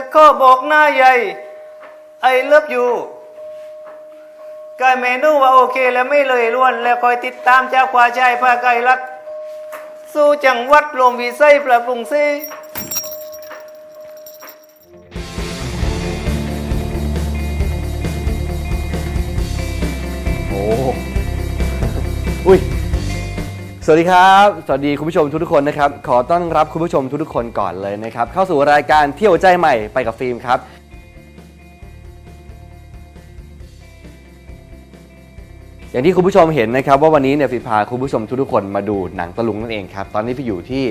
จะขอบอกหน้าใหญ่ไอ้เลิฟอยู่กายเมนูว่าโอเคแล้วไม่เลยล้วน แล้วคอยติดตามเจ้าควาชายพาไก่รัก สู่จังวัดรวมวิสัยปรับปรุงซีโอ้อุ้ย สวัสดีครับ สวัสดีคุณผู้ชมทุกๆคนนะครับ ขอต้อนรับคุณผู้ชมทุกๆคนก่อนเลยนะครับ เข้าสู่รายการเที่ยวใจใหม่ไปกับฟิล์มครับ อย่างที่คุณผู้ชมเห็นนะครับ ว่าวันนี้เนี่ยฟิล์มพาคุณผู้ชมทุกๆคนมาดูหนังตะลุงนั่นเองครับ ตอนนี้พี่อยู่ที่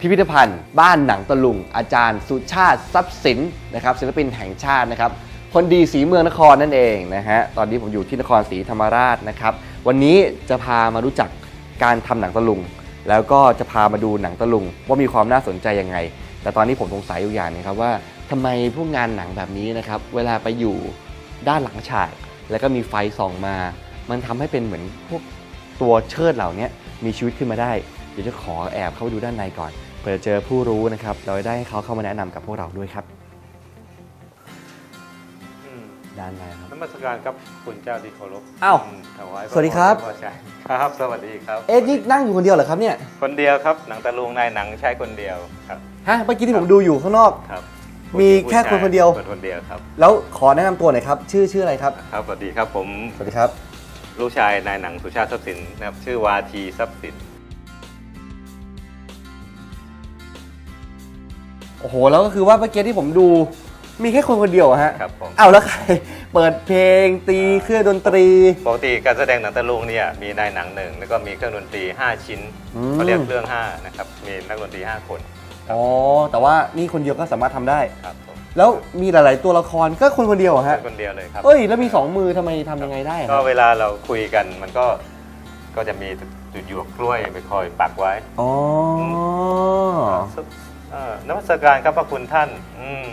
พิพิธภัณฑ์ บ้านหนังตะลุง อาจารย์สุชาติทรัพย์สินนะครับศิลปินแห่งชาตินะครับคนดีสีเมืองนครนั่นเองนะฮะตอนนี้ผมอยู่ที่นครศรีธรรมราชนะครับวันนี้จะพามารู้จัก การทำหนังตะลุง แล้วก็จะพามาดูหนังตะลุง ว่ามีความน่าสนใจยังไง แต่ตอนนี้ผมสงสัยอยู่อย่างนึงครับว่าทำไมพวกงานหนังแบบนี้นะครับเวลาไปอยู่ด้านหลังฉาก แล้วก็มีไฟส่องมา มันทำให้เป็นเหมือนพวกตัวเชิดเหล่านี้มีชีวิตขึ้นมาได้ เดี๋ยวจะขอแอบเข้าไปดูด้านในก่อนเพื่อเจอผู้รู้นะครับ เราจะได้ให้เขาเข้ามาแนะนำกับพวกเราด้วยครับ ด้านในครับนมัสการครับคุณเจ้าที่เคารพอ้าวมถวายพะสวัสดีครับพะใช่ครับ สวัสดีครับ เอ๊ะนี่นั่งอยู่คนเดียวเหรอครับเนี่ย คนเดียวครับ หนังตะลุงนายหนังใช้คนเดียวครับฮะ เมื่อกี้ที่ผมดูอยู่ข้างนอก ครับมีแค่คนคนเดียว คนคนเดียวครับแล้วขอแนะนำตัวหน่อยครับ ชื่อชื่ออะไรครับ ครับ สวัสดีครับผมสวัสดีครับ ลูกชายนายหนังสุชาติทรัพย์สินนะครับชื่อวาทีทรัพย์สินโอ้โห แล้วก็คือว่าเมื่อกี้ที่ผมดู มีแค่คนคนเดียวอะฮะครับผมอ้าวแล้วใคร เปิดเพลงตีเครื่องดนตรี ปกติการแสดงหนังตะลุงเนี่ยมีนายหนังหนึ่งแล้วก็มีเครื่องดนตรี 5 ชิ้นอืม เขาเรียกเครื่อง5นะครับมีนักดนตรี 5 คนอ๋อแต่ว่านี่คนเดียวก็สามารถทำได้ ครับผมแล้วมีหลาย ๆ ตัวละครก็คนคนเดียวเหรอเป็ฮะนคนเดียวเลยครับ เอ้ยแล้วมีสองมือทำไมทำยังไงได้อะคก็รับเวลาเราคุยกันมันก็ก็จะมีจุดหยวกกล้วยไปคอยปักไว้อ๋อ เอ่อนมัสการครับพระคุณท่าน อืม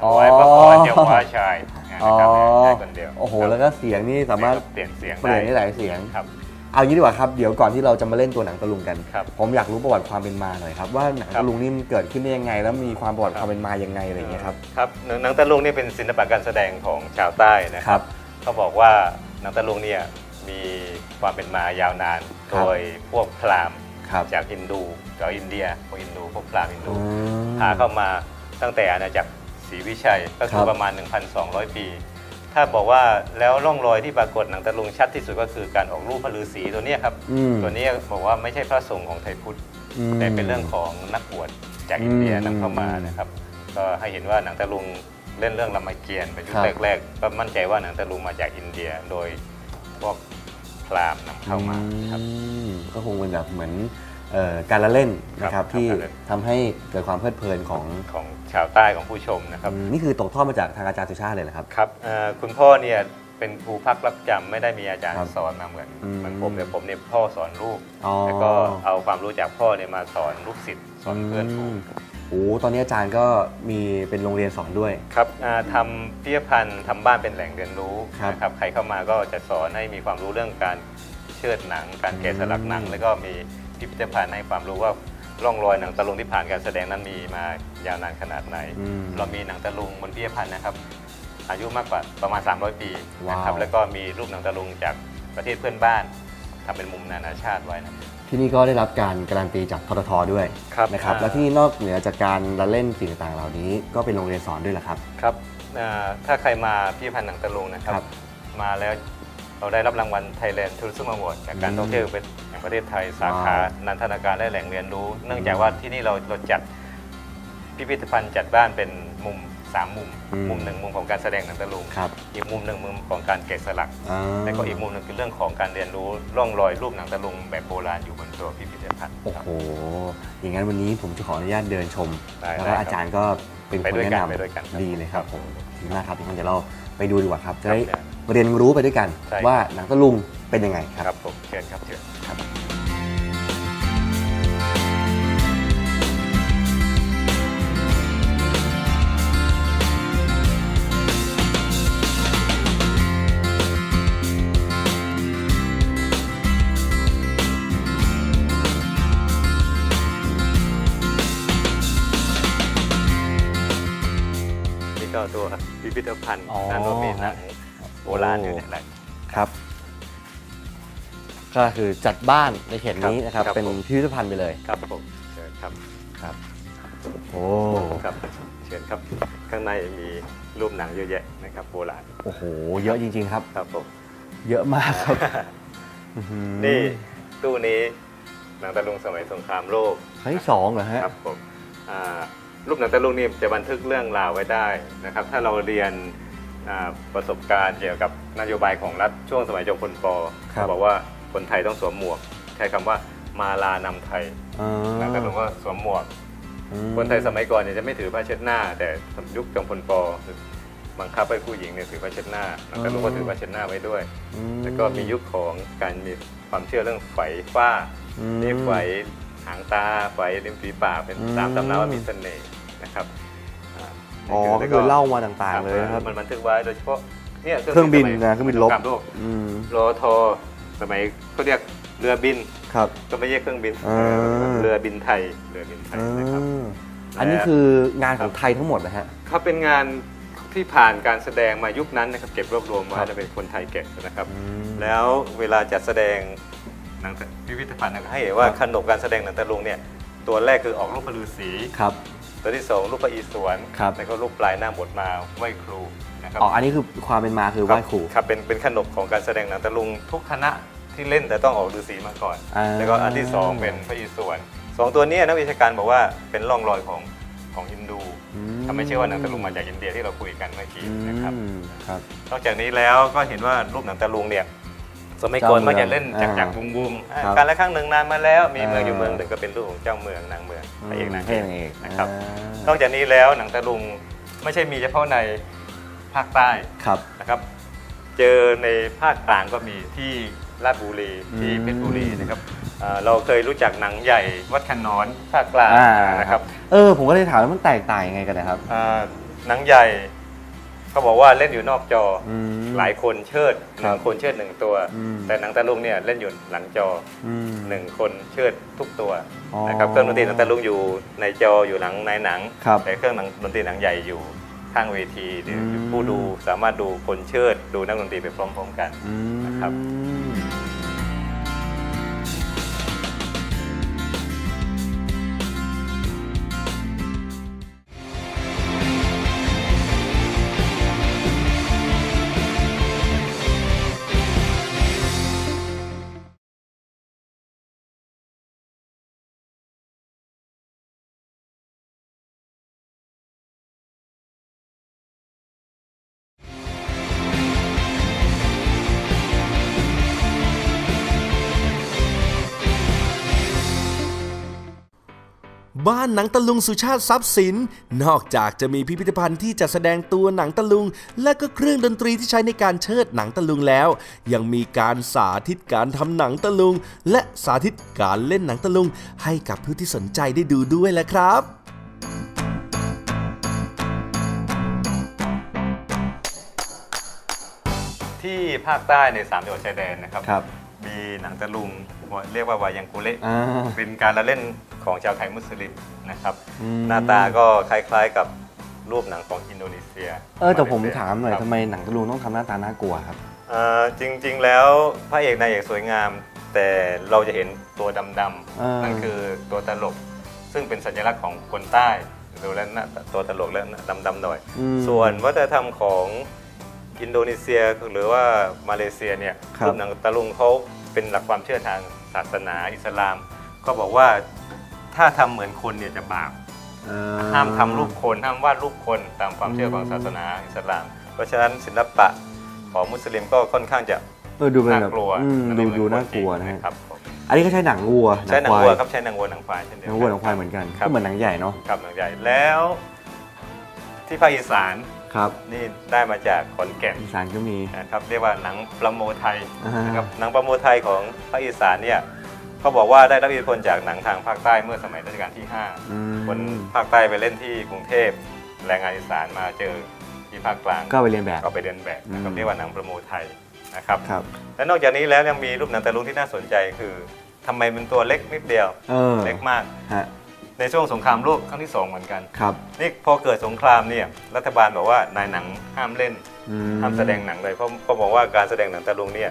ถอ๋อวายพระพรเจ้าฟ้าชายนะครับใช้คนเดียวโอ้โหครับแล้วก็เสียงนี่สามารถเปลี่ยนเสียงเปลี่ยนได้หลายเสียงครับเอางี้ดีกว่าครับ เดี๋ยวก่อนที่เราจะมาเล่นตัวหนังตะลุงกันครับผมอยากรู้ประวัติความเป็นมาหน่อยครับ ว่าหนังครับตะลุงนี่มันเกิดขึ้นได้ยังไง แล้วมีความประวัติครับความเป็นมายังไงอะไรอย่างเงี้ยครับครับหนังหนังตะลุงนี่เป็นศิลปะการแสดงของชาวใต้นะคครัรับบเขาบอกว่าหนังตะลุงเนี่ยมีความเป็นมายาวนานครัโดบยพวกพราหมณ์ครับจากอินดูจากอินเดียพวกอินดูพวกพราหมณ์อินดูอืมพาเข้ามาตั้งแต่อาณาจักร ศรีวิชัยก็คืครัอบประมาณ 1,200 ปี ถ้าบอกว่าแล้วร่องรอยที่ปรากฏหนังตะลุงชัดที่สุดก็คือการออกรูปพระฤาษีตัวเนี้ยครับอืมตัวเนี้ยบอกว่าไม่ใช่พระสงฆ์ของไทยพุทธอืมแต่เป็นเรื่องของนักบวชจากอินเดียอืมนำเข้ามานะครับก็ให้เห็นว่าหนังตะลุงเล่นเรื่องรามเกียรติ์เป็นยุคครับแรกๆก็มั่นใจว่าหนังตะลุงมาจากอินเดียโดยพวกพราหมณ์นำเข้ามาครับอืมก็คงเป็นแบบเหมือน เอ่อการละเล่นนะคครัรับบที่การละเล่น ทำให้เกิดความเพลิดเพลินของของชาวใต้ของผู้ชมนะครับ อืมนี่คือตกทอดมาจากทางอาจารย์สุชาติเลยเหรอครับ ครับเอ่อคุณพ่อเนี่ยเป็นครูพักรับจำไม่ได้มีอาจารย์ครับสอนมาเหมือนอืม เหมือนผมแต่ผมเนี่ยพ่อสอนลูก อ๋อแล้วก็เอาความรู้จากพ่อเนี่ยมาสอนลูกศิษย์สอนเพื่อนฝูงมโอ้ตอนนี้อาจารย์ก็มีเป็นโรงเรียนสอนด้วย ครับอ่าทำพิพิธภัณฑ์ทำบ้านเป็นแหล่งเรียนรู้ครับนะครับใครเข้ามาก็จะสอนให้มีความรู้เรื่องการเชิดหนัง การแกะสลักหนัง อืม แล้วก็มี พิพิธภัณฑ์ให้ความรู้ว่าร่องรอยหนังตะลุงที่ผ่านการแสดงนั้นมีมายาวนานขนาดไหน อืมเรามีหนังตะลุงบนพิพิธภัณฑ์นะครับ อายุมากกว่าประมาณ 300 ปีนะครับว้าว แล้วก็มีรูปหนังตะลุงจากประเทศเพื่อนบ้านทำเป็นมุมนานาชาติไว้นะ ที่นี่ก็ได้รับการการันตีจากทททด้วยครับนะครับ อ่า แล้วที่นี่นอกเหนือจากการละเล่นสิ่งต่างๆเหล่านี้ ก็เป็นโรงเรียนสอนด้วยเหรอครับ ครับอ่าถ้าใครมาพิพิธภัณฑ์หนังตะลุงนะครับ ครับมาแล้วเราได้รับรางวัล Thailand Tourism Award จากการอืม ท่องเที่ยวแห่ง ประเทศไทยสาขาว้าวนันทนาการและแหล่งเรียนรู้ เนื่องจากว่าที่นี่เราเราจัดพิพิธภัณฑ์จัดบ้านเป็นมุมสามมุมมุมหนึ่งมุมของการแสดงหนังตะลุงครับอีกมุมหนึ่งมุมของการแกะสลัก อ่า และก็อีกมุมหนึ่งคือเรื่องของการเรียนรู้ร่องรอยรูปหนังตะลุงแบบโบราณอยู่บนตัวพิพิธภัณฑ์ โอ้ครับโห อย่างนั้นวันนี้ผมจะขออนุญาตเดินชม ได้แล้วได้ก็ครับอาจารย์ก็เป็นไปคนด้วยแนะกันนไปด้วยกันครับำดีเลยครับครับผมดีมากครับงั้นเดี๋ยวเราไปดูดีกว่าครับ จะได้ครับเรียนรู้ไปด้วยกัน ใช่ ว่าหนังตะลุงเป็นยังไงครับ ครับผมเชิญครับเชิญ ครับนี่ก็ตัวพิพิธภัณฑ์นาโนเมนโบราณอยู่เนี่ยแหละครับ ก็คือจัดบ้านในเขตนี้นะครับ ครับเป็นผม พิพิธภัณฑ์ไปเลยครับผมเชิญครับครับ โอ้ครับเชิญครับ ข้างในมีรูปหนังเยอะแยะนะครับโบราณโอ้โห เยอะจริง ๆ ครับ ครับผม เยอะมากครับอื้อหือนี่ตู้นี้หนังตะลุงสมัยสงครามโลกครั้งที่สองเหรอฮะครับผมอ่ารูปหนังตะลุงนี่จะบันทึกเรื่องราวไว้ได้นะครับ ถ้าเราเรียนอ่าประสบการณ์เกี่ยวกับนโยบายของรัฐช่วงสมัยจอมพลปครับเขาบอกว่า คนไทยต้องสวมหมวก ใช้คำว่ามาลานำไทยอ๋อหนังตะลุงก็สวมหมวก อืม คนไทยสมัยก่อนเนี่ยจะไม่ถือผ้าเช็ดหน้า แต่ยุคจอมพลปบังคับให้ผู้หญิงเนี่ยถือผ้าเช็ดหน้าหนังตะลุงก็ถือผ้าเช็ดหน้าไว้ด้วย อืแล้วก็มียุคของการมีความเชื่อเรื่องไฝฟ้าอืม นี่ไฝหางตาไฝริมฝีปากเป็นอืม สามตำราว่ามีเสน่ห์นะครับาอ๋อนี่ก็แล้วคือเล่ามาต่าง ๆ เลยนะครับ มันบันทึกไว้โดยเฉพาะเนี่ยเครื่องบินสมัยนะเครื่องบินรบสคามโลกอืม รอทอ สมัยเขาเรียกเรือบินครับ ก็ไม่ใช่เครื่องบินอ่า เรือบินไทยเรือบินไทยนะครับ อ่าอันนี้คืองานของไทยทั้งหมดนะฮะ เขาเป็นงานที่ผ่านการแสดงมายุคนั้นนะครับเก็บรวบรวมมาครับจะเป็นคนไทยเก็บนะครับ อืม แล้วเวลาจัดแสดงหนังพิพิธภัณฑ์นะครับให้เห็นว่าครับ ขนบการแสดงหนังตะลุงเนี่ยตัวแรกคือออกรูปพระฤาษีครับ ตัวที่สองรูปพระอิศวรครับ แล้วก็รูปปลายหน้าบทมาไหว้ครูนะครับ อ๋ออันนี้คือความเป็นมาคือไหว้ครู ครับเป็นเป็นขนบของการแสดงหนังตะลุงทุกคณะที่เล่นแต่ต้องออกฤาษีมาก่อน อ่า แล้วก็อันที่สองเป็นพระอิศวรสองตัวเนี้นักวิชาการบอกว่าเป็นร่องรอยของของฮินดูอืทำให้เชื่อว่าหนังตะลุงมาจากอินเดียที่เราคุยกันเมื่อกี้อืนะครับมครับ นอกจากนี้แล้วก็เห็นว่ารูปหนังตะลุงเนี่ย สมัยก่อนเจ้าเมืองมักจะเล่นจากอ่าจากบุมบุมๆอ่าครับการละครั้งหนึ่งนานมาแล้วมีเมืองอ่าอยู่เมืองหนึ่งก็เป็นรูปของเจ้าเมืองนางเมืองพระเอกนางพเอระกเอกนะครับอ่านอกจากนี้แล้วหนังตะลุงไม่ใช่มีเฉพาะในภาคใต้ครับนะครับ เจอในภาคกลางก็มีที่ราชบุรีที่อืมเพชรบุรีนะครับอ่าเราเคยรู้จักหนังใหญ่วัดขนอนภาคกลางอ่านะครับเออผมก็เลยถามว่ามันแตกต่างยังไงกันนะครับอ่าหนังใหญ่ เขาบอกว่าเล่นอยู่นอกจอออืมหลายคนเชิดหครันึ่บงคนเชิดหนึ่งตัว อืม แต่หนังตะลุงเนี่ยเล่นอยู่หลังจออืม หนึ่งคนเชิดทุกตัวอ๋อนะครับเครื่องดนตรีหนังตะลุงอยู่ในจออยู่หลังในหนัง ครับแต่เครื่องหนังดนตรีหนังใหญ่อยู่ข้างเวทีหรืออืมผู้ดูสามารถดูคนเชิดดูนักดนตรีไปพร้อมๆกัน อืมนะครับ บ้านหนังตะลุงสุชาติทรัพย์สิน นอกจากจะมีพิพิธภัณฑ์ที่จะแสดงตัวหนังตะลุง และก็เครื่องดนตรีที่ใช้ในการเชิดหนังตะลุงแล้ว ยังมีการสาธิตการทำหนังตะลุง และสาธิตการเล่นหนังตะลุง ให้กับผู้ที่สนใจได้ดูด้วยแหละครับที่ภาคใต้ในสามจังหวัดชายแดนนะครับ ครับ มีหนังตะลุงเรียกว่าวายังกุเละอ่าเป็นการละเล่น ของชาวไทยมุสลิมนะครับอืมหน้าตาก็คล้ายๆกับรูปหนังของอินโดนีเซีย เออแต่ผมเลเซีถามหน่อยครับทำไมหนังตะลุงต้องทำหน้าตาน่ากลัวครับเอ่อจริงๆแล้วพระเอกนายเอกสวยงาม แต่เราจะเห็นตัวดำอ่าๆนั่นคือตัวตลก ซึ่งเป็นสัญลักษณ์ของคนใต้ดูแล้วหน้าตัวตลกแล้วดำๆหน่อยอืมส่วนวัฒนธรรมของอินโดนีเซียหรือว่ามาเลเซียเนี่ยครับรูปหนังตะลุงเขาเป็นหลักความเชื่อทางศาสนาอิสลาม ก็บอกว่า ถ้าทำเหมือนคนเนี่ยจะบาปเอ่อห้ามทำรูปคนห้ามวาดรูปคนตามความเชื่อของศาสนาอิสลาม เพราะฉะนั้นศิลปะของมุสลิมก็ค่อนข้างจะเออดูเป็นน่าแบบกลัวอืมและดูไม่เหมือดูคน่ากลัวจริงนะฮะครับผมอันนี้ก็ใช้หนังวัวใช้หนังควาวัวยครับใช้หนังวัวหนังควายเช่นเดียวหนักังวัวหนังควายเหมือนกันครับก็เหมือนหนังใหญ่เนาะครับหนังใหญ่แล้ว ที่ภาคอีสานครับนี่ได้มาจากขอนแก่นอีสานก็มีนะครับเรียกว่าหนังประโมไทยอ่านนะครับหนังประโมไทยของภาคอีสานเนี่ย เขาบอกว่าได้รับอิทธิพลจากหนังทางภาคใต้เมื่อสมัยรัชกาลที่ อืม5 คนภาคใต้ไปเล่นที่กรุงเทพแรงงานอีสานมาเจอที่ภาคกลางก็ไปเรียนแบบ ก็ไปเดินแบบนะครับอืม เรียกว่าหนังประโมไทยนะครับครับ และนอกจากนี้แล้วยังมีรูปหนังตะลุงที่น่าสนใจคือทำไมเป็นตัวเล็กนิดเดียวเออเล็กมาก ฮะในช่วงสงครามโลกครั้งที่สองเหมือนกัน ครับนี่พอเกิดสงครามเนี่ยรัฐบาลบอกว่านายหนังห้ามเล่น อืห้ามแสดงหนังเลยเพราะเพราะบอกว่าการแสดงหนังตะลุงเนี่ย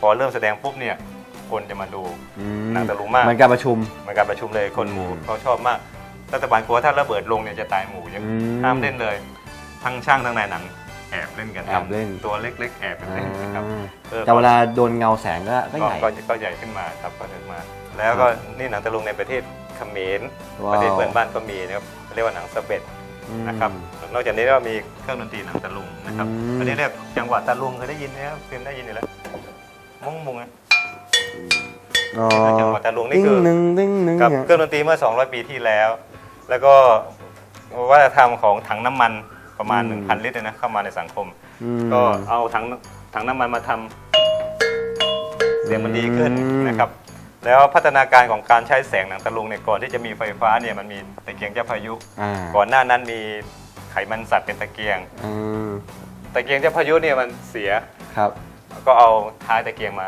พอเริ่มแสดงปุ๊บเนี่ย คนจะมาดูอืมหนังตะลุงมากมันการประชุมมันการประชุมเลยคนหมู่อืมเขาชอบมากรัฐบาลกลัวถ้าระเบิดลงเนี่ยจะตายหมู่ยังอืมห้ามเล่นเลย ทั้งช่างทั้งนายหนังแอบเล่นกันแอบเล่นตัวเล็ก ๆ แอบกันเล่นนะครับอ่าออ แต่เวลาโดนเงาแสงก็ก็ใหญ่ ก็ก็ใหญ่ขึ้นมาครับก็ขึ้นมา แล้วก็นี่หนังตะลุงในประเทศเขมรว้าว ประเทศเพื่อนบ้านก็มีนะครับเรียกว่าหนังสเบ็ดนะครับนอกจากนี้ก็มีเครื่องดนตรีหนังตะลุงนะครับอืม อันนี้เรียกจังหวะตะลุงเคยได้ยินไหมครับฟิล์มได้ยินอยู่แล้วมุ้งมุงนะ อ๋อจังหวะตะลุงนี่ติ้งคือหนึ่งติ้งหนึ่งกับเนี่ยเครื่องดนตรีเมื่อ 200 ปีที่แล้ว แล้วก็วัฒนธรรมของถังน้ำมันประมาณอืม1,000 ลิตรเนยนะเข้ามาในสังคมอืมก็เอาถังถังน้ำมันมาทำเสียงมันดีขึ้นอืมนะครับ แล้วพัฒนาการของการใช้แสงหนังตะลุงเนี่ยก่อนที่จะมีไฟฟ้าเนี่ยมันมีตะเกียงเจ้าพายุอ่าก่อนหน้านั้นมีไขมันสัตว์เป็นตะเกียงอืมตะเกียงเจ้าพายุเนี่ยมันเสียครับ ก็เอาท้ายตะเกียงมา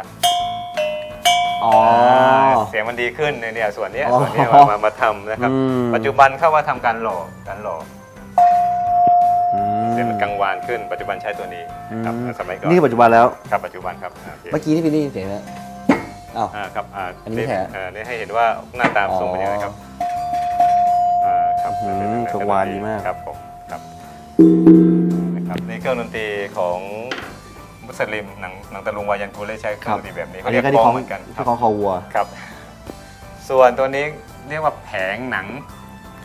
อ๋อเสียงมันดีขึ้นเนี่ยเนี่ยส่วนเนี้ยอ๋อส่วนเนี้ยมามามาทำนะครับ อืม ปัจจุบันเข้าว่าทำการหล่อการหล่ออืมเสียงมันกังวานขึ้น ปัจจุบันใช้ตัวนี้นะครับอืมสมัยก่อนนี่คือปัจจุบันแล้ว ครับปัจจุบันครับอ่าโอเคเมื่อกี้ที่พี่ได้ยินเสียงนะอ้าว อ่าครับอ่าอันนี้แผลอ่านี่ให้เห็นว่าหน้าตามทรงเป็นยังไงครับอ่าครับอื้อหือเป็นกังวานดีมาก ครับผมครับนะครับนี่เครื่องดนตรีของมุ สลิมหนังหนังตะลุงวายันกูเลยใช้เครื่องดนตรีแบบนี้อัเขานเรีนี้ยกก็กที่ลองของเหมือนกันคที่รับของคอวัวครับ ส่วนตัวนี้เรียกว่าแผงหนัง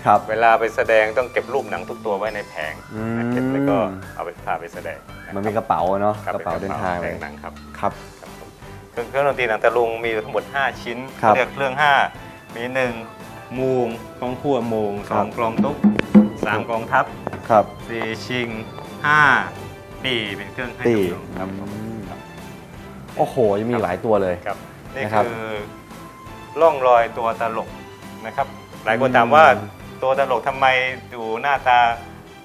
ครับเวลาไปแสดงต้องเก็บรูปหนังทุกตัวไว้ในแผงอืมนะเก็บแล้วก็เอาไปพาไปแสดงะมันเป็นคกรับระเป๋าเนาะครับกระเป๋าเดินทางแผเลยงหนังครับครับครับผมเครื่องเครื่องดนตรีหนังตะลุงมีอยู่ทั้งหมด 5 ชิ้นครับเรียกเครื่อง 5 มี1มูงกองขั่วมูงครับ2กลองตุ๊ก3กองทัพครับ4ชิง5 ปีเป็นเครื่องให้ปีตะลุงครับผมอืมโอ้โหยังมีหลายตัวเลย ครับนี่นะครับ คือร่องรอยตัวตลกนะครับ หลายคนถามว่าอืมตัวตลกทำไมดูหน้าตา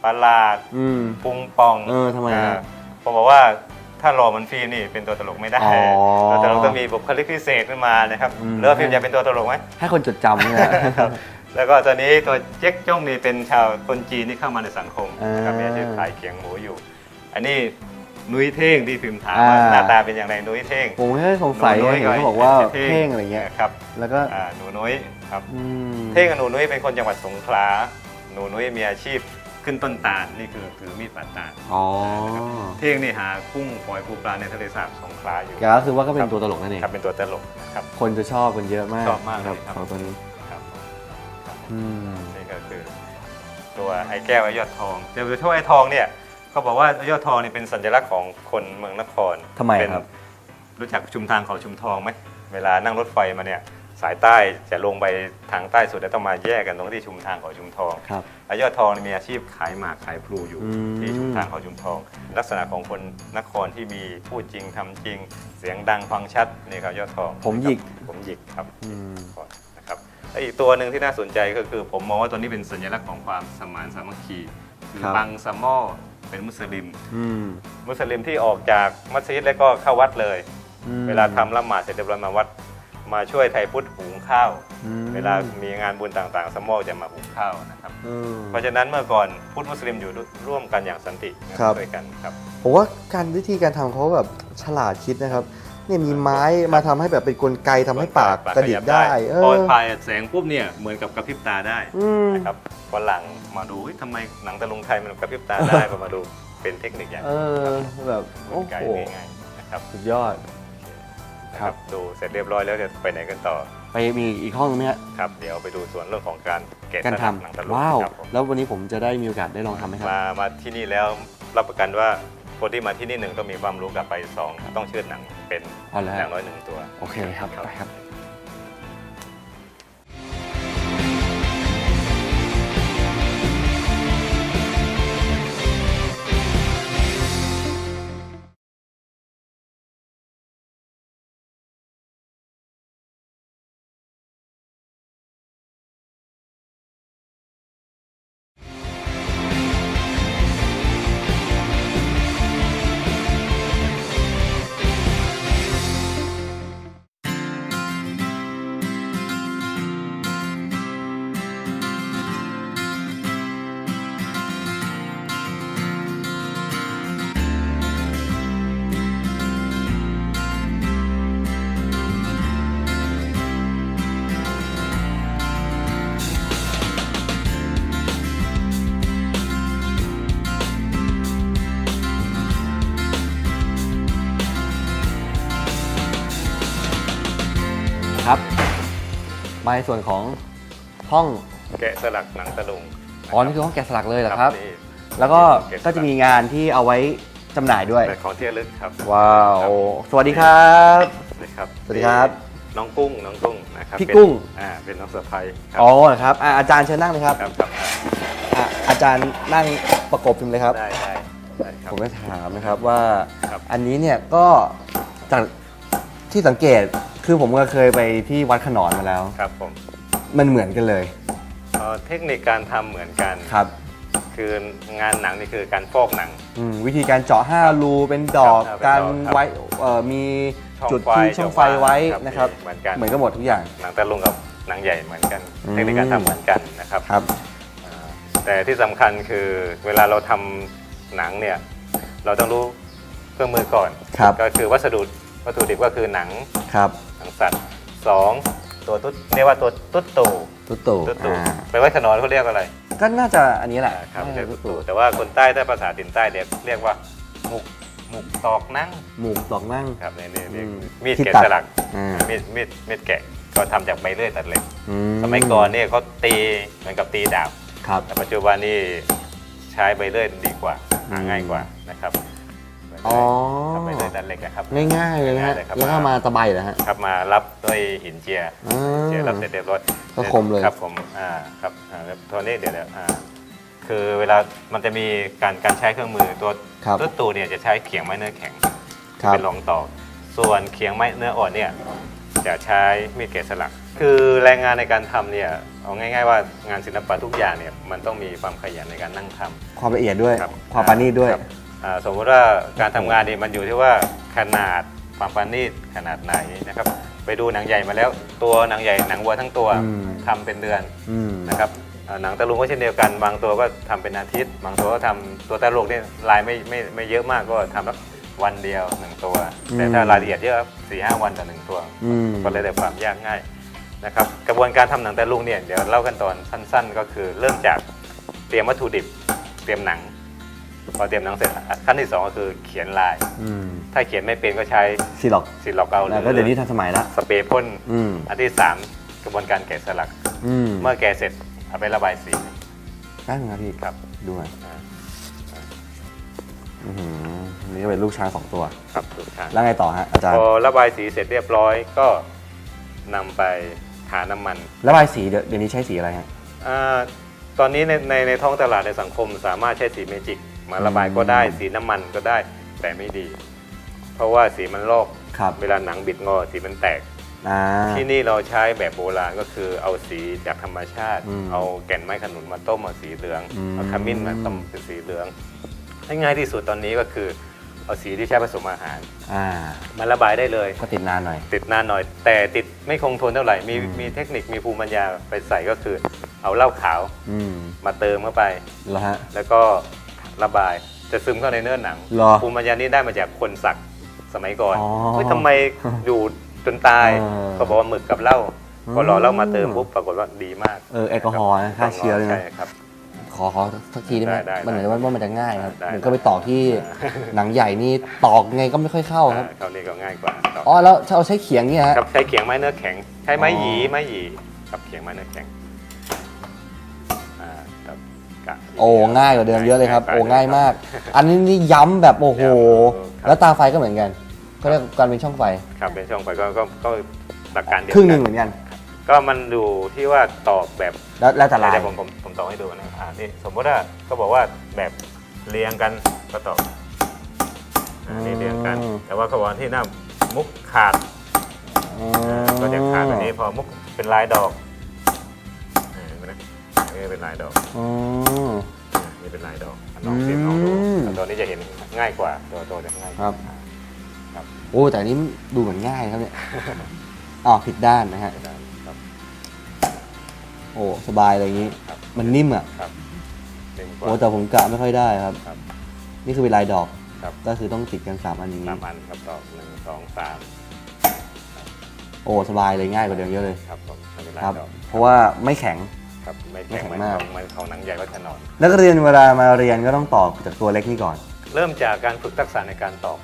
ประหลาดอืมปุงปองเออทำไมฮะาผมบอกว่าถ้ารอเหมันฟิล์มนี่เป็นตัวตลกไม่ได้อ๋อตัวตลกต้องมีบุคลิกพิเศษขึ้นมานะครับอืม แล้วฟิล์มอยากเป็นตัวตลกไหม ให้คนจดจำเนี่ยแล้วก็ตัวนี้ตัวเจ๊กจ้งนี่เป็นชาวคนจีนที่เข้ามาในสังคมอ่านะครับมีอาชีพขายเขียงหมูอยู่ อันนี้นุ้ยเท่งที่ฟิล์มถามว่าอ่า หน้าตาเป็นอย่างไรนุ้ยเท่งผมแค่สงสัยหนูน้เห็นเขาบอกว่าเพ่งอะไรเงี้ย ครับแล้วก็อ่าหนูนุ้ยครับ อืมเท่งกับหนูนุ้ยเป็นคนจังหวัดสงขลาหนูนุ้ยมีอาชีพขึ้นต้นตาลนี่คือถือมีดปาดตาลอ๋อเท่งนี่หากุ้งปล่อยปูปลาในทะเลสาบสงขลาอยู่ก็คือว่าก็เป็นตัวตลกนั่นเองครับเป็นตัวตลกครับ คนจะชอบกันเยอะมากชอบมากเลยครับครับของตัวนี้ครับ อืม นี่ก็คือตัวไอ้แก้วไอ้ยอดทองเดี๋ยวถ้วยไอ้ทองเนี่ย เขาบอกว่าไอ้ยอดทองนี่เป็นสัญลักษณ์ของคนเมืองนครทำไมเป็นครับ รู้จักชุมทางเขาชุมทองไหมเวลานั่งรถไฟมาเนี่ยสายใต้จะลงไปทางใต้สุดแล้วต้องมาแยกกันตรงที่ชุมทางเขาชุมทองครับไอ้ยอดทองนี่มีอาชีพขายหมากขายพลูอยู่อืม ที่ชุมทางเขาชุมทอง ลักษณะของคนนครที่มีพูดจริงทำจริง เสียงดังฟังชัดนี่ครับยอดทองผมหยิก นะครับผมหยิกครับ อืม ก่อนนะครับและอีกตัวหนึ่งที่น่าสนใจก็คือ ผมมองว่าตัวนี้เป็นสัญลักษณ์ของความสมานสามัคคีคือครับ บังซามอ เป็นมุสลิม อืม มุสลิมที่ออกจากมัสยิดแล้วก็เข้าวัดเลย อืม เวลาทำละหมาดเสร็จเรียบร้อยมาวัด มาช่วยไทยพุทธหุงข้าว อืมเวลามีงานบุญต่างๆสมอจะมาหุงข้าวนะครับ เออ เพราะฉะนั้นเมื่อก่อนพุทธมุสลิมอยู่ร่วมกันอย่างสันตินะครับด้วยกันครับ ผมว่าการวิธีการทำเขาแบบฉลาดคิดนะครับ เนี่ยมีไม้มาทำให้แบบเป็นกลไกทำให้ปากกระดิกได้เอพออพายแสงปุ๊บเนี่ยเหมือนกับกระพริบตาได้อืมนะครับฝรั่งมาดูเฮ้ยทำไมหนังตะลุงไทยมันกระพริบตาได้ก็มาดูเป็นเทคนิคอย่างเออแบบกโอ้ลไกโหง่ายๆนะครับสุดยอดครับดูเสร็จเรียบร้อยแล้วจะไปไหนกันต่อ ไปมีอีกห้องนึงไหมฮะครับเดี๋ยวไปดูส่วนเรื่องของการแกะการสลักหนังทำตะลุงว้าวครับผมแล้ววันนี้ผมจะได้มีโอกาสได้ลองทำไหมครับมามาที่นี่แล้วรับประกันว่า คนที่มาที่นี่หนึ่งต้องมีความรู้กลับไปสองต้องเชื่อดหนังเป็นเอาแล้วอย่างน้อยหนึ่งตัว โอเคครับ ไปครับ มาในส่วนของห้องแกะสลักหนังตะลุงอ๋อนี่คือห้องแกะสลักเลยเหรอครับ นี่แล้วก็แะสก็ลัจะมีงานที่เอาไว้จำหน่ายด้วย เป็นของที่ระลึกครับว้าว สวัสดีครับ นะครับสวัสดีครับน้องกุ้งน้องกุ้งนะครับพี่เป็นกุ้ง อ่าเป็นน้องสะพ้ายครัอ๋อเหรอครับอะอาจารย์เชิญนั่งเลยครับครับครับอะอาจารย์นั่งประกบผมเลยครับ ได้ได้ได้ครับ ผมจะถามนะครับว่าครับ อันนี้เนี่ยก็จากที่สังเกต คือผมก็เคยไปที่วัดขนอนมาแล้ว ครับผมมันเหมือนกันเลยเอ่อเทคนิคการทำเหมือนกัน ครับ คืองานหนังนี่คือการฟอกหนัง อืมวิธีการเจาะ5รูเป็นดอกครับการเป็นดอกครับไว้เอ่อมีช่องจุดไฟที่ช่องไฟไว้ครับนะครับเหมือนกัน เหมือนกันหมดทุกอย่าง หนังตะลุงกับหนังใหญ่เหมือนกัน อืม เทคนิคการทำเหมือนกันนะครับครับ อ่าแต่ที่สำคัญคือเวลาเราทำหนังเนี่ยเราต้องรู้เครื่องมือก่อน ครับ ก็คือวัสดุวัตถุดิบก็คือหนังครับ หนังสัตว์สองตัวตุ๊ดเรียกว่าตัวตุ๊ดตู่ตุ๊ตู่ตุ๊ดตู่อ่าไปไว้ขนอนเขาเรียกอะไรก็น่าจะอันนี้แหละอ่าครับน่าเรีจะยกตุ๊ตุ๊ดตู่ตู่แต่ว่าคนใต้ถ้าภาษาถิ่นใต้เรียกเรียกว่าหมุกหมุกตอกนั่งหมูดอกนั่ง ครับนี่นี่นี่อืมมีดที่แกะตัด สลัก อ่ามีดมีดมีดแกะก็ทำจากใบเลื่อยตัดเหล็ก อืสมัยก่อนเนี่ยเขาตีเหมือนกับตีดาบ ครับ แต่ปัจจุบันนี่ใช้ใบเลื่อยดีกว่าหาอืมง่ายกว่านะครับ อ๋อ ทำใบเลื่อยตัดเหล็กนะครับง่ายๆเลยนะฮะ ง่ายๆเลยครับแล้วก็มาตะไบเหรอฮะ ครับมารับด้วยหินเจียอ่าเจียรับเสร็จเรียบร้อยก็คมเลย ครับผมอ่าครับอ่าแล้วตัวนี้เดี๋ยวเดี๋ยวอ่าคือเวลามันจะมีการการใช้เครื่องมือตัวครับตุ๊ดตูเนี่ยจะใช้เขียงไม้เนื้อแข็ง ครับ เป็นรองต่อ ส่วนเขียงไม้เนื้ออ่อนเนี่ยจะใช้มีดแกะสลัก คือแรงงานในการทำเนี่ยเอาง่าย ๆ ว่างานศิลปะทุกอย่างเนี่ยมันต้องมีความขยันในการนั่งทำ ความละเอียดด้วย ครับความปราณีตด้วย ครับอ่า สมมติว่าการทำงานนี่มันอยู่ที่ว่าขนาดความปราณีตขนาดไหนนะครับ ไปดูหนังใหญ่มาแล้วตัวหนังใหญ่หนังวัวทั้งตัวอืมทำเป็นเดือนอืมนะครับอ่าหนังตะลุงก็เช่นเดียวกัน บางตัวก็ทำเป็นอาทิตย์ บางตัวก็ทำตัวตะลุงนี่ลายไม่ไม่ไม่เยอะมากก็ทำสักวันเดียวหนึ่งตัว แต่ถ้ารายละเอียดเยอะสี่ห้าวันต่อหนึ่งตัวอืมก็เลยได้ความยากง่ายนะครับกระบวนการทำหนังตะลุงเนี่ยเดี๋ยวเล่าขั้นตอนสั้น ๆ ก็คือเริ่มจากเตรียมวัตถุดิบ เตรียมหนัง พอเตรียมหนังเสร็จขั้นที่สองก็คือเขียนลาย อืมถ้าเขียนไม่เป็นก็ใช้ซีล็อกสีล็อกเอาหรืแล้วก็เดี๋ยวนี้ทันสมัยละ สเปรย์พ่นอืม อันที่สามกระบวนการแกะสลัก อืมเมื่อแกะเสร็จเอาไประบายสีได้ไหมครับพี่ครับ ดูหน่อยอ่า อื้อหืออันนี่ก็เป็นลูกช้างสองตัว ครับถูกทางแล้วไงต่อฮะอาจารพย์ อระบายสีเสร็จเรียบร้อยก็นำไปทาน้ำมันระบายสีเดี๋ยวเดี๋ยวนี้ใช้สีอะไรฮะ อาตอนนี้ในในในท้องตลาดในสังคมสามารถใช้สีเมจิก มาระบายก็ได้ สีน้ำมันก็ได้ แต่ไม่ดี เพราะว่าสีมันลอกครับเวลาหนังบิดงอสีมันแตก อ่า ที่นี่เราใช้แบบโบราณก็คือเอาสีจากธรรมชาติ อืมเอาแก่นไม้ขนุนมาต้มมาสีเหลืองอืม เอาขมิ้นมาต้มเป็นสีเหลืองให้ง่ายที่สุดตอนนี้ก็คือ เอาสีที่ใช้ผสมอาหาร อ่า มาระบายได้เลย ก็ติดนานหน่อย ติดนานหน่อย แต่ติดไม่คงทนเท่าไหร่มีอืม มีเทคนิคมีภูมิปัญญาไปใส่ก็คือ เอาเหล้าขาวอืมมาเติมเข้าไป แล้วฮะ แล้วก็ ระบาย จะซึมเข้าในเนื้อหนังเหรอภูมิปัญญานี้ได้มาจากคนสักสมัยก่อนอ๋อเฮ้ยทำไมอยู่จนตายเออก็บอกว่าหมึกกับเหล้าอืม พอรอเหล้ามาเติมปุ๊บปรากฏว่าดีมากเออแอลกอฮอล์นะฆ่าเชื้อเลยนะ ใช่ครับ ขอขอสักทีได้ไหมได้ได้มันเหมือนว่าว่ามันจะง่ายครับได้ เหมือนก็ไปตอกที่ได้หนังใหญ่นี่ตอกไงก็ไม่ค่อยเข้าครับอ่าเขานี่ก็ง่ายกว่าครับอ๋อแล้วถ้าเอาใช้เขียงเนี่ยฮะ ครับใช้เขียงไม้เนื้อแข็ง ใช้ไม้อ๋อหยีไม้หยีครับเขียงไม้เนื้อแข็ง โอ้ง่ายกว่าเดิมเยอะเลยครับง่ายโอ้ง่ายมากครับอันนี้นี่ย้ำแบบโอ้โหย้ำครับแล้วตาไฟก็เหมือนกันเขาเรียกการเป็นช่องไฟครับเป็นช่องไฟก็ก็ก็หลักการเดียวครึ่งหนึ่งกัเหมือนกัน ก็มันดูที่ว่าตอบแบบแล้วแล้วแต่ลายเดี๋ยวผมผมผมตอบให้ดูนะอ่านี่สมมติว่าก็บอกว่าแบบเรียงกันก็ตอบอ่านี่เรียงกัน แต่ว่าเขาบอกว่าที่หน้ามุกขาดอืมก็จะขาดแบบนี้พอมุกเป็นลายดอก นี่เป็นลายดอกอืมอ่านี่เป็นลายดอกอะลองเสียบลองดูอืม แต่ตัวนี้จะเห็นง่ายกว่าตัวตัวจะง่ายกว่าครับ ครับ โอ้แต่อันนี้ดูเหมือนง่ายครับเนี่ย อ๋อผิดด้านนะฮะ ครับ โอ้สบายอะไรอย่างนี้ ครับ มันนิ่มอะ ครับเต็มกว่า โอ้แต่ผมกะไม่ค่อยได้ครับ ครับ นี่คือเป็นลายดอก ครับก็คือต้องติดกันสามอันนี้ สามอันครับดอกหนึ่งสองสามโอ้สบายเลยง่ายกว่าเดิมเยอะเลย ครับผมไม่เป็นลายครับ ดอกเพราะว่าไม่แข็ง ครับไม่ไม่แข็งแข็งมันมากของมันของหนังใหญ่วัฒนอน นักเรียนเวลามาเรียนก็ต้องตอกจากตัวเล็กนี่ก่อน เริ่มจากการฝึกทักษะในการตอก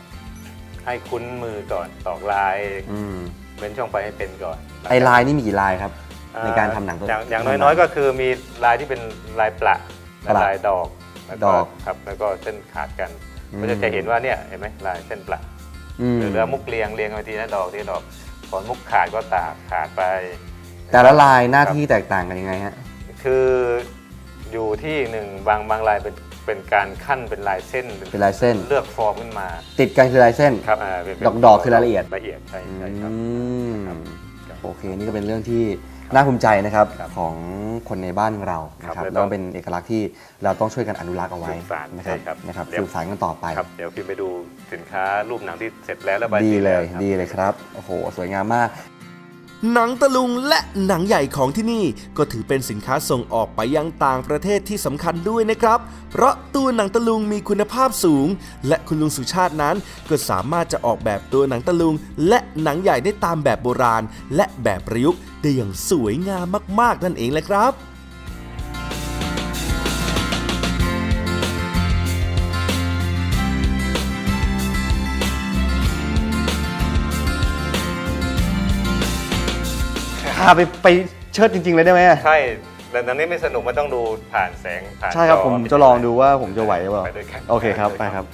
ให้คุ้นมือก่อนตอกลายอืมเว้นช่องไฟให้เป็นก่อนไอลายนี่มีกี่ลายครับ ในการทำหนังตะลุอย่างอย่างน้อยๆ ก็คือมีลายที่เป็นลายประและประลายดอกแล้วดอกครับแล้วก็เส้นขาดกันอืม ก็จะจะเห็นว่าเนี่ยเห็นไหมลายเส้นประอืมหรือเรือมุกเรียงเรียงไปทีละดอกทีละดอกพอมุกขาดก็ตากขาดไปแต่ละลายหน้าที่แตกต่างกันยังไงฮะ คืออยู่ที่หนึ่งบางบางลายเป็นเป็นการขั้นเป็นลายเส้นเป็นลายเส้น เลือกฟอร์มขึ้นมา ติดกันคือลายเส้น ครับอ่าเป็นเป็นดอกดอกคือรายละเอียด ละเอียดใช่ใช่ครับ อืมครับโอเค นี่ก็เป็นเรื่องที่น่าภูมิใจนะครับครับของคนในบ้านเรานะคครัรับบแล้วก็แล้วก็เป็นเอกลักษณ์ที่เราต้องช่วยกันอนุรักษ์เอาไว้สืบสานนะครับใช่ครับนะครับเดี๋ยว สืบสานกันต่อไป ครับ เดี๋ยวพิมพ์ไปดูสินค้ารูปหนังที่เสร็จแล้วแล้วใบดีสีเลยแวครับดีเลยครับ โอ้โห สวยงามมาก หนังตะลุงและหนังใหญ่ของที่นี่ ก็ถือเป็นสินค้าส่งออกไปยังต่างประเทศที่สำคัญด้วยนะครับ เพราะตัวหนังตะลุงมีคุณภาพสูง และคุณลุงสุชาตินั้น ก็สามารถจะออกแบบตัวหนังตะลุง และหนังใหญ่ได้ตามแบบโบราณ และแบบประยุกต์ได้อย่างสวยงามมากๆนั่นเองแหละครับาไปไปเชิดจริง ๆ เลยได้ไหมใช่แต่ตอนนี้ไม่สนุกมันต้องดูผ่านแสงผ่านใช่ครับจผมจะลองดูว่าผมจะไหวหรือเปล่าไปด้วยกันโอเคครับไปครับ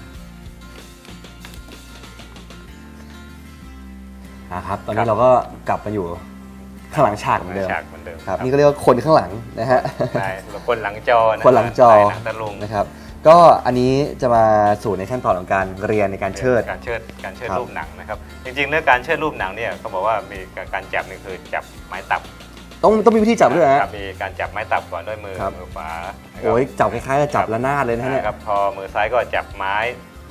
อะครับ ตอนนี้เราก็กลับมาอยู่ข้างหลังฉากเหมือนเดิมฉากเหมือนเดิมครับนี่ก็เรียกว่าคนข้างหลังนะฮะ ใช่คนหลังจอนะคนหลังจอถ่ายหนังตะลุงนะครับ ก็อันนี้จะมาสู่ในขั้นตอนของการเรียนในการเชิด การเชิดการเชิดครับรูปหนังนะครับ จริงๆเรื่องการเชิดรูปหนังเนี่ยเขาบอกว่ามีการจับนี่คือจับไม้ตับต้องต้องมีวิธีจับด้วยนะฮะครับมีการจับไม้ตับก่อนด้วยมือครับ มือขวานะครับโอ้ยจับคล้ายๆกับจับระนาดเลยนะฮะเนี่ย ครับพอมือซ้ายก็จับไม้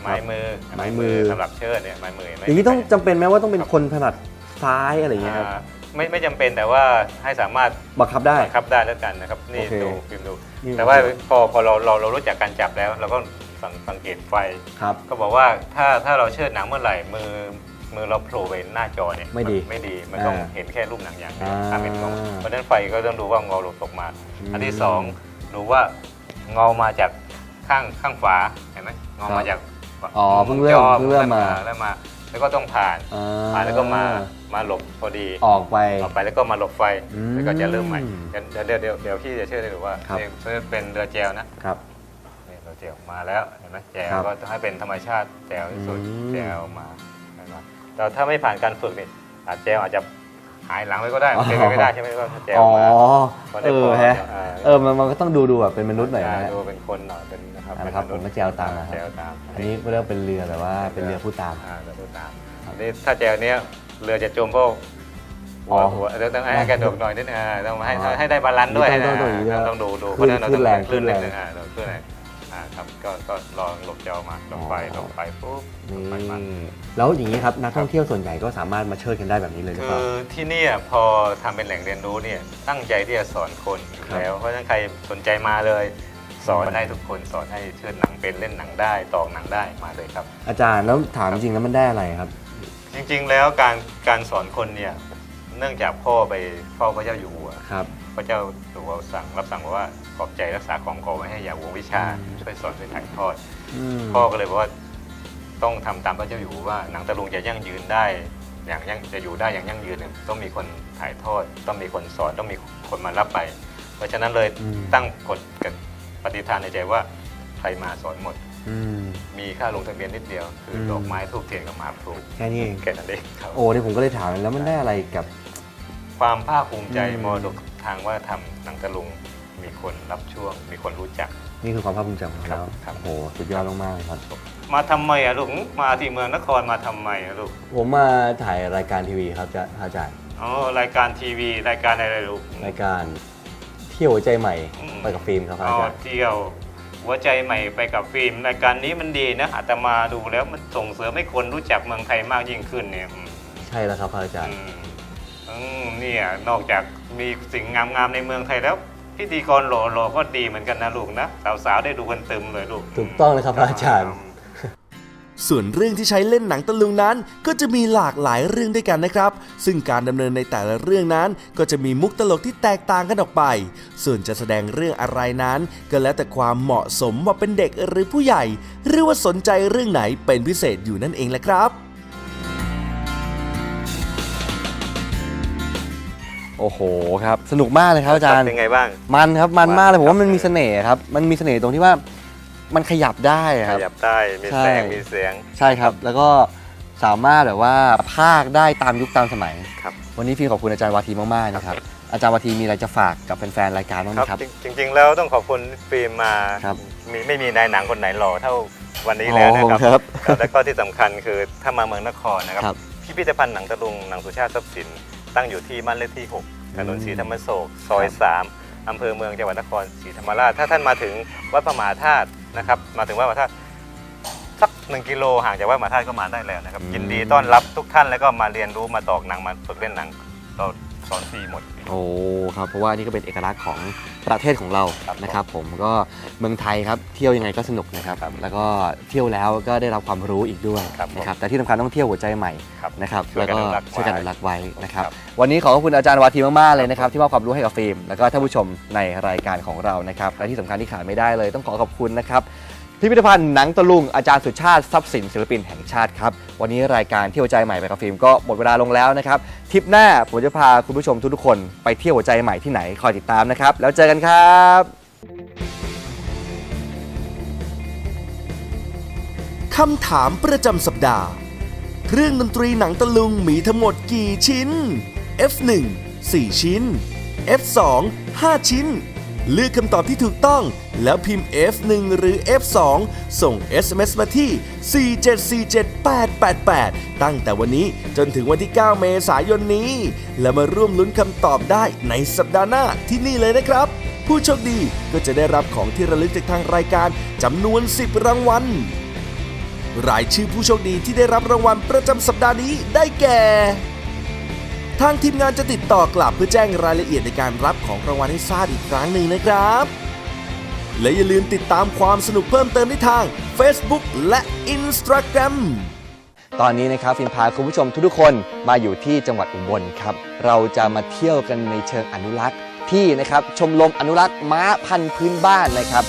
ไม้มือไม้มือ สำหรับเชิดเนี่ยไม้มือเห็นไหมอย่างนี้ต้องจำเป็นไหมว่าต้องเป็นคนถนัดซ้ายอะไรอย่างเงี้ยครับ อ่า ไม่ไม่จำเป็นแต่ว่าให้สามารถบังคับได้ บังคับได้แล้วกันนะครับนี่โอเคดูพิมพ์ดู นี่ แต่ว่าพอพอเราเราเรารู้จักการจับแล้ว เราก็สังสังเกตไฟ ครับ ก็บอกว่าถ้าถ้าเราเชิดหนังเมื่อไหร่มือมือเราโผล่ไปหน้าจอเนี่ยไม่ดีนไม่ดีมันต้องอ่าเห็นแค่รูปหนังอย่างเดียวอ่าห้ามเห็นเงาเพราะฉะนั้นไฟก็ต้องดูว่าเงาหลบตกมา อืมอันที่สองดูว่าเงามาจากข้างข้างฝาเห็นไหมเงาครับมาจากอ๋อเพิ่งเริ่มจอเพิ่งเริ่มมา แล้วมา แล้วก็ต้องผ่าน อ่ผ่านแล้วก็มา มาหลบพอดีออกไปออกไปแล้วก็มาหลบไฟอืมแล้วก็จะเริ่มใหม่เดี๋ยวเดี๋ยวเดี๋ยวเดี๋ยวพี่จะเชื่อได้หรือว่าครับเนี่ยเป็นเรือแจวนะครับนี่เราเจียวมาแล้วเห็นไหมแจวครับก็ให้เป็นธรรมชาติแจวที่สุดอืมแจวมาเห็นไหมแต่ถ้าไม่ผ่านการฝึกนี่อาจแจวอาจจะหายหลังไปก็ได้อ๋อเป็นไปไม่ได้ใช่ไหมว่าแจวอ๋อมาพอได้เอพออฮะเออเออมันมันก็ต้องดูดูแบบเป็นมนุษย์หน่อยนะฮะดูเป็นคนหน่อยเป็นนะครับเอาละครับเป็นผมก็แจวตามนะครับแจวตามอันนี้เรียกว่าเป็นเรือแต่ว่าเป็นเรือผู้ตามอ่าเรือผู้ตามอันนี้ถ้าแจวเนี้ย เรือจะจมเพราะหัอ๋วอหัวเดี๋ยวต้องให้กระดกหน่อยนิดนึงอ่าต้องให้ให้ให้ได้บาลานซ์ด้วยต้องต้องให้ต้องต้องดูดูคลื่นเพราะฉะคลื่นแรงคลื่นคลื่นินดแรงนึงอ่าเราคลื่นแรงอ่าครับก็ก็ลองหลบแจวมาหลบไฟอ๋อหลบไฟปุ๊บหลนี่บไฟมันแล้วอย่างนี้ครับนักท่องเที่ยวส่วนใหญ่ก็สามารถมาเชิดกันได้แบบนี้เลยหรือคืเปล่าอที่เนี่ยพอทำเป็นแหล่งเรียนรู้เนี่ยตั้งใจที่จะสอนคนอยู่ครับแล้วเพราะฉะนั้นใครสนใจมาเลย สอนได้ทุกคนสอนให้เชิดหนังเป็นเล่นหนังได้ตอกหนังได้มาเลยครับ อาจารย์แล้วถามจริงๆแล้วมันได้อะไรครับจ ริง ๆ แล้วการการสอนคนเนี่ยเนื่องจากพ่อไปเฝ้าพระเจ้าอยู่หัวครับ พระเจ้าอยู่หัวสั่งรับสั่งบอกว่าขอบใจรักษาของขอไว้ให้อย่าหวงวิชาอืมช่วยสอนช่วยถ่ายทอดอืมพ่อก็เลยบอกว่าต้องทำตามพระเจ้าอยู่หัวว่าหนังตะลุงจะยั่งยืนได้อย่างยั่งจะอยู่ได้อย่างยั่งยืนเนี่ยต้องมีคนถ่ายทอด ต้องมีคนสอนต้องมีคนมารับไป เพราะฉะนั้นเลยอืมตั้งกฎกับปฏิฐานในใจว่าใครมาสอนหมดอื มมีค่าลงทะเบียนนิดเดียว คืออมดอกไม้ทูบเทียนกับหมากพลูแค่นี้เองแค่นั้นเองครับโอ้นี่ผมก็เลยถามแล้วมันได้อะไรกับความภาคภูมิใจอืมมรดกทางว่าทำหนังตะลุงมีคนรับช่วง มีคนรู้จัก นี่คือความภาคภูมิใจของครัเราบครับโอ้โหสุดยอดมากๆเลยครับ มาทำไมอะลูกมาที่เมืองนครมาทำไมอะลูกผมมาถ่ายรายการทีวีครับจะอาจารย์อ๋อรายการทีวี รายการอะไรลูกรายการ เที่ยวหัวใจใหม่อืมไปกับฟิล์มครับอ๋อาอจารย์เที่ยว หัวใจใหม่ไปกับฟิล์มรายการนี้มันดีนะอาตมาดูแล้วมันส่งเสริมให้คนรู้จักเมืองไทยมากยิ่งขึ้นเนี่ยอืมใช่แล้วครับอาจารอืย์มอืมเนี่ยนอกจากมีสิ่งงามๆในเมืองไทยแล้วพิธีกรหล่อๆก็ดีเหมือนกันนะลูกนะสาวๆได้ดูกันตึมเลยลูกถูกต้องเลยครับอาจารย์ ส่วนเรื่องที่ใช้เล่นหนังตะลุงนั้น ก็จะมีหลากหลายเรื่องด้วยกันนะครับ ซึ่งการดำเนินในแต่ละเรื่องนั้น ก็จะมีมุกตลกที่แตกต่างกันออกไป ส่วนจะแสดงเรื่องอะไรนั้น ก็แล้วแต่ความเหมาะสมว่าเป็นเด็กหรือผู้ใหญ่ หรือว่าสนใจเรื่องไหนเป็นพิเศษอยู่นั่นเองแหละครับ โอโอ้โหครับ สนุกมากเลยครับอาจารย์เป็นไงบ้างมันครับมันมากเลยผมว่ามันครับมีเสน่ห์ครับมันมีเสน่ห์ตรงที่ว่า มันขยับได้ขครับ ยับได้มีใช่แสงมีเสียงใช่ครับ แล้วก็สามารถแบบว่าภาคได้ตามยุคตามสมัย ครับ วันนี้พี่ขอบคุณอาจารย์วาทีมากๆนะครับ อาจารย์วาทีมีอะไรจะฝากกับแฟนๆรายการบ้างไหคมรับครับ จริงจริง ๆ แล้วต้องขอบคุณฟิล์มมาครับมีไม่มีนายหนังคนไหนหล่อเท่าวันนี้แล้วนะอ๋อครับครับครับแล้วก็ที่สำคัญคือถ้ามาเมืองนครนะครับครับพิพิธภัณฑ์หนังตะลุงหนังสุชาติทรัพย์สิน ตั้งอยู่ที่บ้านเลขที่ 6 ถนนศรีธรรมโศกซอย 3 อำเภอเมืองจังหวัดนครศรีธรรมราช ถ้าท่านมาถึงวัดพระมหาธาตุนะครับ มาถึงวัดพระมหาธาตุสักหนึ่งกิโลห่างจากวัดพระมหาธาตุก็มาได้แล้วนะครับ ยินดีต้อนรับทุกท่านแล้วก็มาเรียนรู้มาตอกหนังมาฝึกเล่นหนังเรา สอนฟรีหมด โอ้ครับเพราะว่านี่ก็เป็นเอกลักษณ์ของประเทศของเราครับนะครับ ผมก็เมืองไทยครับเที่ยวยังไงก็สนุกนะครับ ครับแล้วก็เที่ยวแล้วก็ได้รับความรู้อีกด้วยครับผมนะครับแต่ที่สำคัญต้องเที่ยวหัวใจใหม่ครับนะครับช่วยแล้วกันก็อนุรักษ์ช่วยกันอไว้นุรักษ์ไว้นะครับครับ วันนี้ขอขอบคุณอาจารย์วาทีมากๆเลยนะครับที่มอบความรู้ให้กับฟิล์มแล้วก็ท่านผู้ชมในรายการของเรานะครับและที่สำคัญที่ขาดไม่ได้เลย ต้องขอขอบคุณนะครับ พิพิธภัณฑ์หนังตะลุงอาจารย์สุชาติทรัพย์สินศิลปินแห่งชาติครับ วันนี้รายการเที่ยวใจใหม่ไปกับฟิล์มก็หมดเวลาลงแล้วนะครับทริปหน้าผมจะพาคุณผู้ชมทุกๆคนไปเที่ยวหัวใจใหม่ที่ไหนคอยติดตามนะครับ แล้วเจอกันครับคำถามประจำสัปดาห์ เครื่องดนตรีหนังตะลุงมีทั้งหมดกี่ชิ้น F1 4 ชิ้น F2 5 ชิ้น เลือกคำตอบที่ถูกต้อง แล้วพิมพ์ F1 หรือ F2 ส่ง SMS มาที่ 4747888 ตั้งแต่วันนี้จนถึงวันที่ 9 เมษายนนี้ และมาร่วมลุ้นคำตอบได้ในสัปดาห์หน้าที่นี่เลยนะครับ ผู้โชคดีก็จะได้รับของที่ระลึกจากทางรายการจำนวน 10 รางวัล รายชื่อผู้โชคดีที่ได้รับรางวัลประจำสัปดาห์นี้ได้แก่ ทางทีมงานจะติดต่อกลับเพื่อแจ้งรายละเอียดในการรับของรางวัลให้ทราบอีกครั้งหนึ่งนะครับ และอย่าลืมติดตามความสนุกเพิ่มเติมได้ทาง Facebook และ Instagram ตอนนี้นะครับฟิล์มพาคุณผู้ชมทุกๆคนมาอยู่ที่จังหวัดอุบลครับ เราจะมาเที่ยวกันในเชิงอนุรักษ์ที่นะครับชมรมอนุรักษ์ม้าพันธุ์พื้นบ้านนะครับ